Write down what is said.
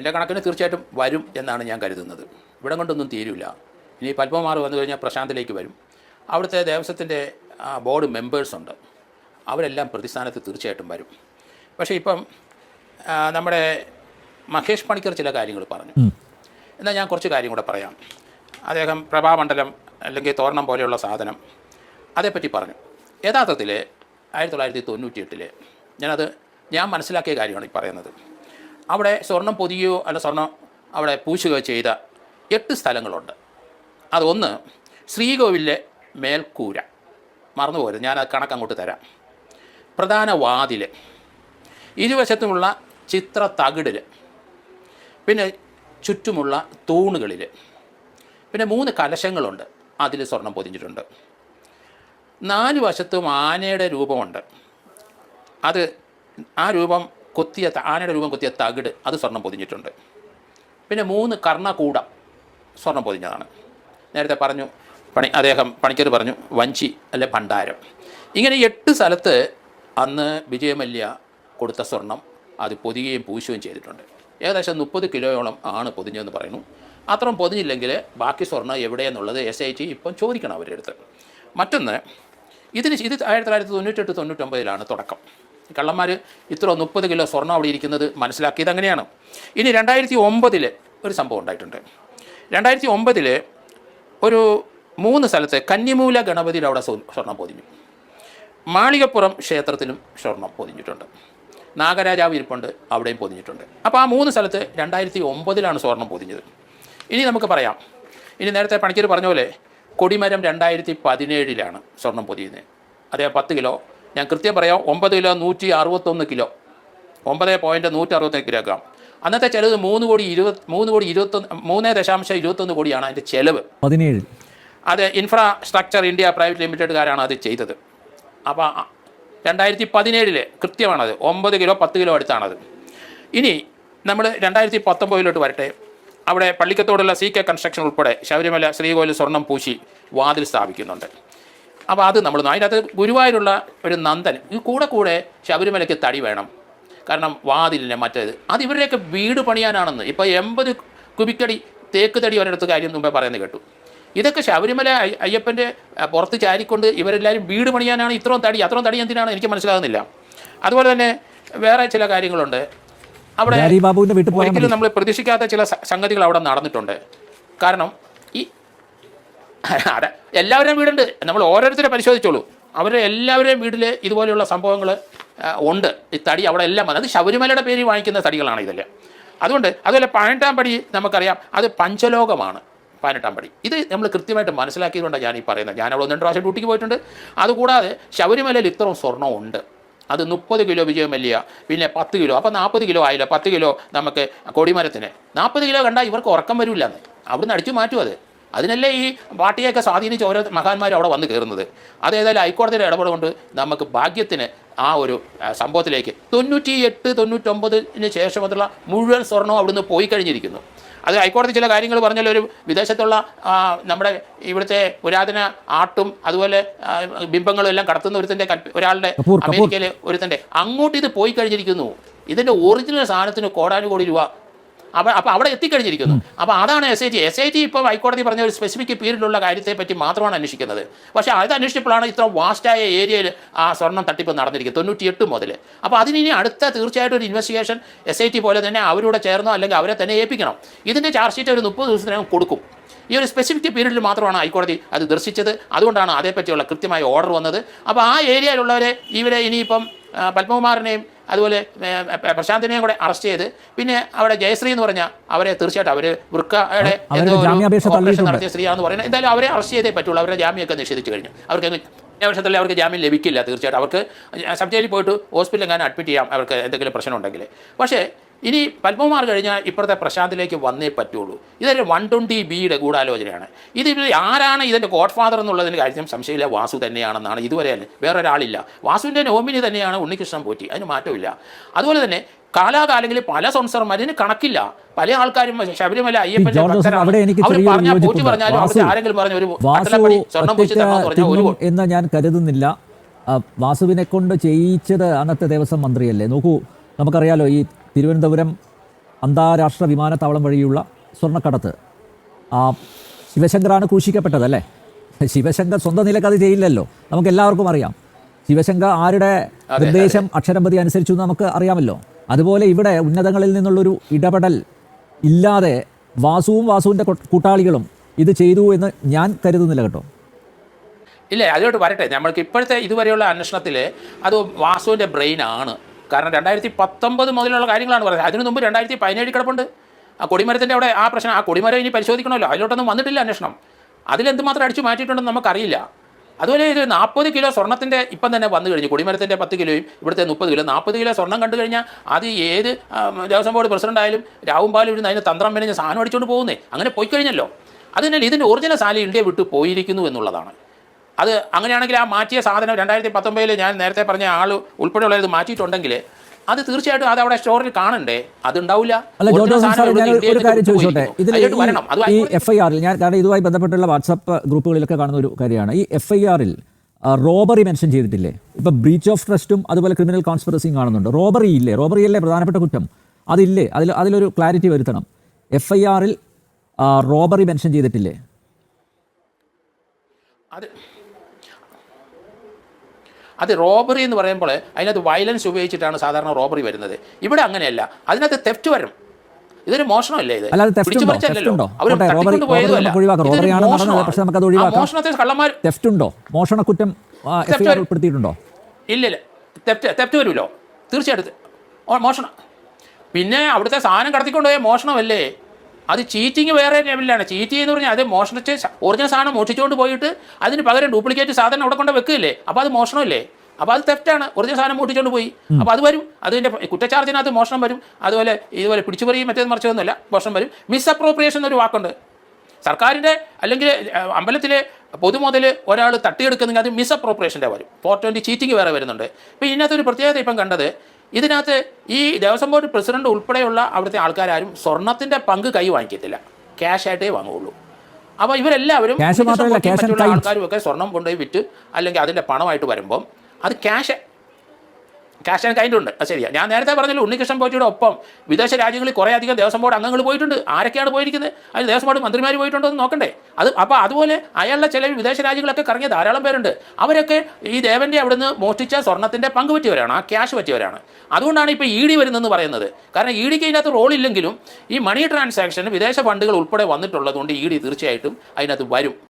എന്റെ കണക്കിന് തീർച്ചയായിട്ടും വരും എന്നാണ് ഞാൻ കരുതുന്നത്. ഇവിടെ കൊണ്ടൊന്നും തീരില്ല ഇനി പത്മമാർ വന്നു കഴിഞ്ഞാൽ പ്രശാന്തിലേക്ക് വരും. അവിടുത്തെ ദേവസ്വത്തിന്റെ ബോർഡ് മെമ്പേഴ്സുണ്ട് അവരെല്ലാം പ്രതിസ്ഥാനത്ത് തീർച്ചയായിട്ടും വരും. പക്ഷേ ഇപ്പം നമ്മുടെ മഹേഷ് പണിക്കർ ചില കാര്യങ്ങൾ പറഞ്ഞു. എന്നാൽ ഞാൻ കുറച്ച് കാര്യം കൂടെ പറയാം. അദ്ദേഹം പ്രഭാമണ്ഡലം അല്ലെങ്കിൽ തോരണം പോലെയുള്ള സാധനം അതേപ്പറ്റി പറഞ്ഞു. യഥാർത്ഥത്തിൽ ആയിരത്തി തൊള്ളായിരത്തി തൊണ്ണൂറ്റി എട്ടിൽ ഞാനത് ഞാൻ മനസ്സിലാക്കിയ കാര്യമാണ് ഈ പറയുന്നത്. അവിടെ സ്വർണം പൊതിയോ അല്ല സ്വർണം അവിടെ പൂശുകയോ ചെയ്ത എട്ട് സ്ഥലങ്ങളുണ്ട്. അതൊന്ന് ശ്രീകോവിലെ മേൽക്കൂര. മറന്നു പോരുത് ഞാൻ അത് കണക്ക് അങ്ങോട്ട് തരാം. പ്രധാന വാതിൽ ഇരുവശത്തുമുള്ള ചിത്ര തകിടിൽ പിന്നെ ചുറ്റുമുള്ള തൂണുകളിൽ പിന്നെ മൂന്ന് കലശങ്ങളുണ്ട്. അതിൽ സ്വർണം പൊതിഞ്ഞിട്ടുണ്ട്. നാല് വശത്തും ആനയുടെ രൂപമുണ്ട്. അത് ആ രൂപം കൊത്തിയ ആനയുടെ രൂപം കൊത്തിയ തകിട് അത് സ്വർണം പൊതിഞ്ഞിട്ടുണ്ട്. പിന്നെ മൂന്ന് കർണകൂടം സ്വർണം പൊതിഞ്ഞതാണ്. നേരത്തെ പറഞ്ഞു പണി അദ്ദേഹം പണിക്കർ പറഞ്ഞു വഞ്ചി അല്ലെ ഭണ്ഡാരം. ഇങ്ങനെ എട്ട് സ്ഥലത്ത് അന്ന് വിജയമല്യ കൊടുത്ത സ്വർണം അത് പൊതിയുകയും പൂശുകയും ചെയ്തിട്ടുണ്ട്. ഏകദേശം മുപ്പത് കിലോയോളം ആണ് പൊതിഞ്ഞതെന്ന് പറയുന്നു. അത്രയും പൊതിഞ്ഞില്ലെങ്കിൽ ബാക്കി സ്വർണം എവിടെയെന്നുള്ളത് എസ് ഐ ടി ഇപ്പം ചോദിക്കണം അവരുടെ അടുത്ത്. മറ്റൊന്ന് ഇതിന് ഇത് ആയിരത്തി തൊള്ളായിരത്തി തൊണ്ണൂറ്റെട്ട് തൊണ്ണൂറ്റൊമ്പതിലാണ് തുടക്കം. കള്ളന്മാർ ഇത്ര മുപ്പത് കിലോ സ്വർണം അവിടെ ഇരിക്കുന്നത് മനസ്സിലാക്കിയത് അങ്ങനെയാണ്. ഇനി രണ്ടായിരത്തി ഒമ്പതിൽ ഒരു സംഭവം ഉണ്ടായിട്ടുണ്ട്. രണ്ടായിരത്തി ഒമ്പതിൽ ഒരു മൂന്ന് സ്ഥലത്ത് കന്നിമൂല ഗണപതിയിൽ അവിടെ സ്വ- സ്വർണം പൊതിഞ്ഞു. മാളികപ്പുറം ക്ഷേത്രത്തിലും സ്വർണം പൊതിഞ്ഞിട്ടുണ്ട്. നാഗരാജാവ് ഇരിപ്പുണ്ട് അവിടെയും പൊതിഞ്ഞിട്ടുണ്ട്. അപ്പോൾ ആ മൂന്ന് സ്ഥലത്ത് രണ്ടായിരത്തി ഒമ്പതിലാണ് സ്വർണം പൊതിഞ്ഞത്. ഇനി നമുക്ക് പറയാം. ഇനി നേരത്തെ പണിക്കർ പറഞ്ഞ പോലെ കൊടിമരം രണ്ടായിരത്തി പതിനേഴിലാണ് സ്വർണം പൊതിയുന്നത്. അതേ പത്ത് കിലോ ഞാൻ കൃത്യം പറയാം ഒമ്പത് കിലോ നൂറ്റി അറുപത്തൊന്ന് കിലോ. ഒമ്പത് പോയിന്റ് നൂറ്റി അറുപത്തൊന്ന് കിലോഗ്രാം അന്നത്തെ ചിലവ് മൂന്ന് കോടി ഇരുപത് മൂന്ന് കോടി ഇരുപത്തൊന്ന് മൂന്ന് ദശാംശം ഇരുപത്തൊന്ന് കോടിയാണ് അതിന്റെ ചിലവ്. പതിനേഴ്. അത് ഇൻഫ്രാസ്ട്രക്ചർ ഇന്ത്യ പ്രൈവറ്റ് ലിമിറ്റഡുകാരാണ് അത് ചെയ്തത്. അപ്പോൾ രണ്ടായിരത്തി പതിനേഴിൽ കൃത്യമാണത്. ഒമ്പത് കിലോ പത്ത് കിലോ അടുത്താണത്. ഇനി നമ്മൾ രണ്ടായിരത്തി പത്തൊമ്പതിലോട്ട് വരട്ടെ. അവിടെ പള്ളിക്കത്തോടുള്ള സി കെ കൺസ്ട്രക്ഷൻ ഉൾപ്പെടെ ശബരിമല ശ്രീകോവിൽ സ്വർണം പൂശി വാതിൽ സ്ഥാപിക്കുന്നുണ്ട്. അപ്പോൾ അത് നമ്മൾ അതിനകത്ത് ഗുരുവായൂരുള്ള ഒരു നന്ദൻ ഈ കൂടെ കൂടെ ശബരിമലയ്ക്ക് തടി വേണം. കാരണം വാതിലിനെ മറ്റേത്. അത് ഇവരുടെയൊക്കെ വീട് പണിയാനാണെന്ന്. ഇപ്പോൾ എൺപത് കുബിക്കടി തേക്ക് തടി ഒരിടത്ത് കാര്യം മുമ്പേ പറയുന്നത് കേട്ടു. ഇതൊക്കെ ശബരിമല അയ്യ- അയ്യപ്പന്റെ പുറത്ത് ചാരിക്കൊണ്ട് ഇവരെല്ലാവരും വീട് പണിയാനാണ് ഇത്രയും തടി അത്രയും തടി എന്തിനാണ് എനിക്ക് മനസ്സിലാകുന്നില്ല. അതുപോലെ തന്നെ വേറെ ചില കാര്യങ്ങളുണ്ട്. അവിടെ ഒരിക്കലും നമ്മൾ പ്രതീക്ഷിക്കാത്ത ചില സംഗതികൾ അവിടെ നടന്നിട്ടുണ്ട്. കാരണം ഈ അതെ എല്ലാവരുടെയും വീടുണ്ട്. നമ്മൾ ഓരോരുത്തരെ പരിശോധിച്ചോളൂ. അവരുടെ എല്ലാവരുടെയും വീട്ടിൽ ഇതുപോലെയുള്ള സംഭവങ്ങൾ ഉണ്ട്. ഈ തടി അവിടെ എല്ലാം വന്നത് അത് ശബരിമലയുടെ പേര് വാങ്ങിക്കുന്ന തടികളാണ് ഇതെല്ലാം. അതുകൊണ്ട് അതുപോലെ പതിനെട്ടാം പടി നമുക്കറിയാം. അത് പഞ്ചലോകമാണ് പതിനെട്ടാം പടി. ഇത് നമ്മൾ കൃത്യമായിട്ട് മനസ്സിലാക്കിയതുകൊണ്ടാണ് ഞാൻ ഈ പറയുന്നത്. ഞാൻ അവിടെ ഒന്ന് രണ്ട് പ്രാവശ്യം ഡ്യൂട്ടിക്ക് പോയിട്ടുണ്ട്. അതുകൂടാതെ ശബരിമലയിൽ ഇത്രയും സ്വർണം ഉണ്ട്. അത് മുപ്പത് കിലോ വിജയമല്ലിയ പിന്നെ പത്ത് കിലോ. അപ്പോൾ നാൽപ്പത് കിലോ ആയില്ല. പത്ത് കിലോ നമുക്ക് കൊടിമരത്തിന്. നാൽപ്പത് കിലോ കണ്ടാൽ ഇവർക്ക് ഉറക്കം വരില്ല അവിടുന്ന് അടിച്ചു മാറ്റും അത്. അതിനല്ലേ ഈ പാർട്ടിയൊക്കെ സ്വാധീനിച്ച ഓരോ മഹാന്മാരും അവിടെ വന്ന് കയറുന്നത്? അത് ഏതായാലും ഹൈക്കോടതിയുടെ ഇടപെടൽ കൊണ്ട് നമുക്ക് ഭാഗ്യത്തിന് ആ ഒരു സംഭവത്തിലേക്ക് തൊണ്ണൂറ്റി എട്ട് തൊണ്ണൂറ്റൊമ്പതിന് ശേഷം മുതലുള്ള മുഴുവൻ സ്വർണവും അവിടുന്ന് പോയി കഴിഞ്ഞിരിക്കുന്നു. അത് ഹൈക്കോടതി ചില കാര്യങ്ങൾ പറഞ്ഞാൽ ഒരു വിദേശത്തുള്ള നമ്മുടെ ഇവിടുത്തെ പുരാതന ആട്ടും അതുപോലെ ബിംബങ്ങളും എല്ലാം കടത്തുന്ന ഒരുത്തന്റെ ഒരാളുടെ അമേരിക്കയിലെ ഒരുത്തന്റെ അങ്ങോട്ട് ഇത് പോയി കഴിഞ്ഞിരിക്കുന്നു. ഇതിന്റെ ഒറിജിനൽ സാധനത്തിന് കോടാനുകോടി രൂപ അപ്പോൾ അപ്പോൾ അവിടെ എത്തിക്കഴിഞ്ഞിരിക്കുന്നു. അപ്പോൾ അതാണ് S I T S I T ഇപ്പോൾ ഹൈക്കോടതി പറഞ്ഞ ഒരു സ്പെസിഫിക് പീരീഡിലുള്ള കാര്യത്തെ പറ്റി മാത്രമാണ് അന്വേഷിക്കുന്നത്. പക്ഷേ അത് അന്വേഷിച്ചപ്പോഴാണ് ഇത്ര വാസ്റ്റായ ഏരിയയിൽ ആ സ്വർണം തട്ടിപ്പ് നടന്നിരിക്കുന്നത് തൊണ്ണൂറ്റിയെട്ട് മുതൽ അപ്പോൾ അതിനി അടുത്ത തീർച്ചയായിട്ടും ഒരു ഇൻവെസ്റ്റിഗേഷൻ എസ് ഐ ടി പോലെ തന്നെ അവരോട് ചേർന്നോ അല്ലെങ്കിൽ അവരെ തന്നെ ഏൽപ്പിക്കണം. ഇതിന്റെ ചാർജ് ഷീറ്റ് ഒരു മുപ്പത് ദിവസത്തിനകം കൊടുക്കും. ഈ ഒരു സ്പെസിഫിക് പീരീഡിൽ മാത്രമാണ് ഹൈക്കോടതി അത് ദർശിച്ചത്. അതുകൊണ്ടാണ് അതേപ്പറ്റിയുള്ള കൃത്യമായ ഓർഡർ വന്നത്. അപ്പോൾ ആ ഏരിയയിലുള്ളവരെ ഇവരെ ഇനിയിപ്പം പത്മകുമാറിനെയും അതുപോലെ പ്രശാന്തിനെയും കൂടെ അറസ്റ്റ് ചെയ്ത്. പിന്നെ അവിടെ ജയശ്രീ എന്ന് പറഞ്ഞാൽ അവരെ തീർച്ചയായിട്ടും അവർ വൃക്കയുടെ എന്തോ ഓപ്പറേഷൻ നടത്തിയ സ്ത്രീയാണെന്ന് പറയുന്നത്. എന്തായാലും അവരെ അറസ്റ്റ് ചെയ്തേ പറ്റുള്ളൂ. അവരുടെ ജാമ്യമൊക്കെ നിഷേധിച്ചു കഴിഞ്ഞു. അവർക്ക് വർഷത്തിൽ അവർക്ക് ജാമ്യം ലഭിക്കില്ല തീർച്ചയായിട്ടും. അവർക്ക് സബ് ജയിലിൽ പോയിട്ട് ഹോസ്പിറ്റലിൽ എങ്ങാനും അഡ്മിറ്റ് ചെയ്യാം. അവർക്ക് എന്തെങ്കിലും പ്രശ്നം ഉണ്ടെങ്കിൽ പക്ഷേ ഇനി പത്മകുമാർ കഴിഞ്ഞാൽ ഇപ്പോഴത്തെ പ്രശാന്തിലേക്ക് വന്നേ പറ്റുള്ളൂ. ഇതൊരു വൺ ട്വന്റി ബിയുടെ ഗൂഢാലോചനയാണ്. ഇത് ആരാണ് ഇതിന്റെ ഗോഡ് ഫാദർ എന്നുള്ളതിന് കാര്യം സംശയമില്ല. വാസു തന്നെയാണെന്നാണ്. ഇതുവരെ വേറൊരാളില്ല. വാസുവിന്റെ നോമിനി തന്നെയാണ് ഉണ്ണികൃഷ്ണൻ പോറ്റി. അതിന് മാറ്റമില്ല. അതുപോലെ തന്നെ കാലാകാലങ്ങളിൽ പല സ്പോൺസർമാർ ഇതിന് കണക്കില്ല. പല ആൾക്കാരും ശബരിമല പറഞ്ഞാൽ പോറ്റി പറഞ്ഞാലും ആരെങ്കിലും പറഞ്ഞ ഒരു തരണമെന്ന് പറഞ്ഞാൽ ഒരു എന്ന് ഞാൻ കരുതുന്നില്ല. വാസുവിനെ കൊണ്ട് ചെയ്യിച്ചത് അന്നത്തെ ദേവസ്വം മന്ത്രിയല്ലേ? നോക്കൂ നമുക്കറിയാലോ ഈ തിരുവനന്തപുരം അന്താരാഷ്ട്ര വിമാനത്താവളം വഴിയുള്ള സ്വർണക്കടത്ത്. ആ ശിവശങ്കറാണ് ക്രൂശിക്കപ്പെട്ടതല്ലേ ശിവശങ്കർ സ്വന്തം നിലയ്ക്ക് അത് ചെയ്യില്ലല്ലോ. നമുക്ക് എല്ലാവർക്കും അറിയാം. ശിവശങ്കർ ആരുടെ നിർദ്ദേശം അക്ഷരപതി അനുസരിച്ചു എന്ന് നമുക്ക് അറിയാമല്ലോ. അതുപോലെ ഇവിടെ ഉന്നതങ്ങളിൽ നിന്നുള്ളൊരു ഇടപെടൽ ഇല്ലാതെ വാസുവും വാസുവിന്റെ കൂട്ടാളികളും ഇത് ചെയ്തു എന്ന് ഞാൻ കരുതുന്നില്ല കേട്ടോ. ഇല്ല? അതിലോട്ട് വരട്ടെ. നമ്മൾക്ക് ഇപ്പോഴത്തെ ഇതുവരെയുള്ള അന്വേഷണത്തിൽ അത് വാസുവിന്റെ ബ്രെയിൻ ആണ് കാരണം രണ്ടായിരത്തി പത്തൊമ്പത് മുതലുള്ള കാര്യങ്ങളാണ് പറയുന്നത്. അതിനു മുമ്പ് രണ്ടായിരത്തി പതിനേഴ് കിടപ്പുണ്ട്. ആ കൊടിമരത്തിന്റെ അവിടെ ആ പ്രശ്നം ആ കൊടിമരം ഇനി പരിശോധിക്കണമല്ലോ. അതിലോട്ടൊന്നും വന്നിട്ടില്ല അന്വേഷണം. അതിലെന്തുമാത്രം അടിച്ചു മാറ്റിയിട്ടുണ്ടെന്ന് നമുക്കറിയില്ല. അതുപോലെ ഇത് നാൽപ്പത് കിലോ സ്വർണത്തിന്റെ ഇപ്പം തന്നെ വന്നു കഴിഞ്ഞു. കൊടിമരത്തിന്റെ പത്ത് കിലോയും ഇവിടുത്തെ മുപ്പത് കിലോ. നാൽപ്പത് കിലോ സ്വർണം കണ്ടു കഴിഞ്ഞാൽ അത് ഏത് ദേവസ്വം ബോർഡ് പ്രസിഡന്റ് ആയാലും രാവും പാലും ഇരുന്ന് അതിന് തന്ത്രം മെനഞ്ഞ് സാധനം അടിച്ചുകൊണ്ട് പോകുന്നേ. അങ്ങനെ പോയി കഴിഞ്ഞല്ലോ. അതിനാൽ ഇതിന്റെ ഒറിജിനൽ സാലി ഇന്ത്യ വിട്ടു പോയിരിക്കുന്നു എന്നുള്ളതാണ്. അത് അങ്ങനെയാണെങ്കിൽ ആ മാറ്റിയ സാധനം രണ്ടായിരത്തി പത്തൊമ്പതിൽ ഞാൻ നേരത്തെ പറഞ്ഞ ആൾ ഉൾപ്പെടെയുള്ള ഇത് മാറ്റിയിട്ടുണ്ടെങ്കിൽ അത് തീർച്ചയായിട്ടും അത് അവിടെ സ്റ്റോറിൽ കാണണ്ടേ? അതുണ്ടാവില്ല ഒരു കാര്യം ചോദിച്ചോട്ടെ. ഇതിൽ ഈ എഫ് ഐ ആറിൽ ഞാൻ കാരണം ഇതുമായി ബന്ധപ്പെട്ടുള്ള വാട്സപ്പ് ഗ്രൂപ്പുകളിലൊക്കെ കാണുന്ന ഒരു കാര്യമാണ്. ഈ എഫ് ഐ ആറിൽ റോബറി മെൻഷൻ ചെയ്തിട്ടില്ലേ? ഇപ്പം ബ്രീച്ച് ഓഫ് ട്രസ്റ്റും അതുപോലെ ക്രിമിനൽ കോൺസ്പിറസിയും കാണുന്നുണ്ട്. റോബറി ഇല്ലേ? റോബറി അല്ലേ പ്രധാനപ്പെട്ട കുറ്റം? അതില്ലേ? അതിൽ അതിലൊരു ക്ലാരിറ്റി വരുത്തണം. എഫ് ഐ ആറിൽ റോബറി മെൻഷൻ ചെയ്തിട്ടില്ലേ? അത് അത് റോബറി എന്ന് പറയുമ്പോൾ അതിനകത്ത് വയലൻസ് ഉപയോഗിച്ചിട്ടാണ് സാധാരണ റോബറി വരുന്നത്. ഇവിടെ അങ്ങനെയല്ല. അതിനകത്ത് തെഫ്റ്റ് വരും. ഇതൊരു മോഷണമല്ലേ ഇത്. മോഷണത്തെ കള്ളന്മാർ മോഷണക്കുറ്റം. ഉൾപ്പെടുത്തിയിട്ടുണ്ടോ? ഇല്ലില്ല തെറ്റ് തെറ്റ് വരുമല്ലോ. തീർച്ചയായിട്ടും. മോഷണം. പിന്നെ അവിടുത്തെ സാധനം കടത്തിക്കൊണ്ടുപോയ മോഷണമല്ലേ? അത് ചീറ്റിങ് വേറെ ലെവലിലാണ്. ചീറ്റ് എന്ന് പറഞ്ഞാൽ അത് മോഷണിച്ച് ഒറിജിനൽ സാധനം മോഷിച്ചുകൊണ്ട് പോയിട്ട് അതിന് പകരം ഡ്യൂപ്ലിക്കേറ്റ് സാധനം അവിടെ കൊണ്ട് വെക്കില്ലേ അപ്പോൾ അത് മോഷണമല്ലേ? അപ്പോൾ അത് തെറ്റാണ് ഒറിജിനൽ സാധനം മോഷിച്ചുകൊണ്ട് പോയി. അപ്പോൾ അത് വരും. അതിന്റെ കുറ്റച്ചാർജിനകത്ത് മോഷണം വരും. അതുപോലെ ഇതുപോലെ പിടിച്ചുപറിയും മറ്റേത് മറിച്ചതൊന്നുമല്ല മോഷണം വരും. മിസ്അപ്രോപ്രിയേഷൻ എന്നൊരു വാക്കുണ്ട്. സർക്കാരിന്റെ അല്ലെങ്കിൽ അമ്പലത്തിലെ പൊതുമുതൽ ഒരാൾ തട്ടിയെടുക്കുന്നെങ്കിൽ അത് മിസ്അപ്രോപ്രിയേഷന്റെ വരും. ഫോർ ട്വന്റി ചീറ്റിംഗ് വേറെ വരുന്നുണ്ട്. ഇപ്പോൾ ഇതിനകത്ത് ഒരു പ്രത്യേകത ഇപ്പം കണ്ടത് ഇതിനകത്ത് ഈ ദേവസ്വം ബോർഡ് പ്രസിഡന്റ് ഉൾപ്പെടെയുള്ള അവിടുത്തെ ആൾക്കാരും സ്വർണത്തിന്റെ പങ്ക് കൈ വാങ്ങിക്കത്തില്ല. ക്യാഷ് ആയിട്ടേ വാങ്ങുകയുള്ളൂ. അപ്പോൾ ഇവരെല്ലാവരും മറ്റുള്ള ആൾക്കാരും ഒക്കെ സ്വർണം കൊണ്ടുപോയി വിറ്റ് അല്ലെങ്കിൽ അതിന്റെ പണമായിട്ട് വരുമ്പം അത് ക്യാഷ് ക്യാഷ് ആൻഡ് കൈൻഡ് ഉണ്ട് അത് ശരിയാണ് ഞാൻ നേരത്തെ പറഞ്ഞല്ലോ ഉണ്ണികൃഷ്ണൻ പോറ്റിയുടെ ഒപ്പം വിദേശ രാജ്യങ്ങളിൽ കുറേ അധികം ദേവസ്വം ബോർഡ് അംഗങ്ങൾ പോയിട്ടുണ്ട്. ആരൊക്കെയാണ് പോയിരിക്കുന്നത്? അതിൽ ദേവസ്വം ബോർഡ് മന്ത്രിമാർ പോയിട്ടുണ്ടോ എന്ന് നോക്കണ്ടേ. അത് അപ്പോൾ അതുപോലെ അയാളുടെ ചില വിദേശ രാജ്യങ്ങളൊക്കെ കറങ്ങിയ ധാരാളം പേരുണ്ട്. അവരൊക്കെ ഈ ദേവന്റെ അവിടുന്ന് മോഷ്ടിച്ച സ്വർണത്തിന്റെ പങ്ക് പറ്റിയവരാണ് ആ ക്യാഷ് പറ്റിയവരാണ്. അതുകൊണ്ടാണ് ഇപ്പോൾ ഇ ഡി വരുന്നതെന്ന് പറയുന്നത്. കാരണം ഇ ഡിക്ക് ഇതിനകത്ത് റോളില്ലെങ്കിലും ഈ മണി ട്രാൻസാക്ഷന് വിദേശ ഫണ്ടുകൾ ഉൾപ്പെടെ വന്നിട്ടുള്ളതുകൊണ്ട് ഇ ഡി തീർച്ചയായിട്ടും അതിനകത്ത് വരും.